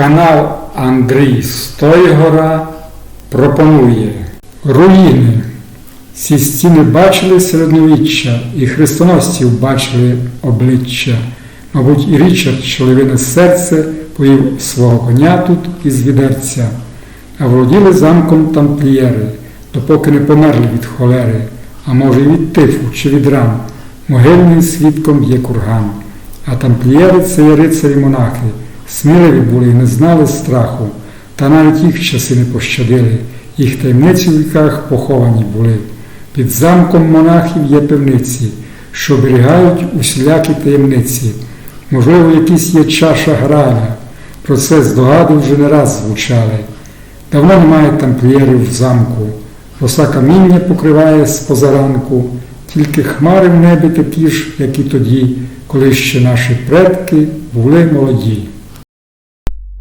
Канал Андрій Стойгора пропонує руїни. Ці стіни бачили середньовіччя, і хрестоносців бачили обличчя. Мабуть, і Річард, що серце, повів свого коня тут із відерця, а володіли замком тамплієри, допоки не померли від холери, а може й від тифу чи від ран. Могильним свідком є курган. А тамплієри це є рицарі монахи, сміливі були і не знали страху, та навіть їх часи не пощадили, їх таємниці в віках поховані були. Під замком монахів є пивниці, що оберігають усілякі таємниці. Можливо, якісь є чаша граля, про це здогади вже не раз звучали. Давно немає тамплієрів в замку, роса каміння покриває з позаранку, тільки хмари в небі такі ж, як і тоді, коли ще наші предки були молоді.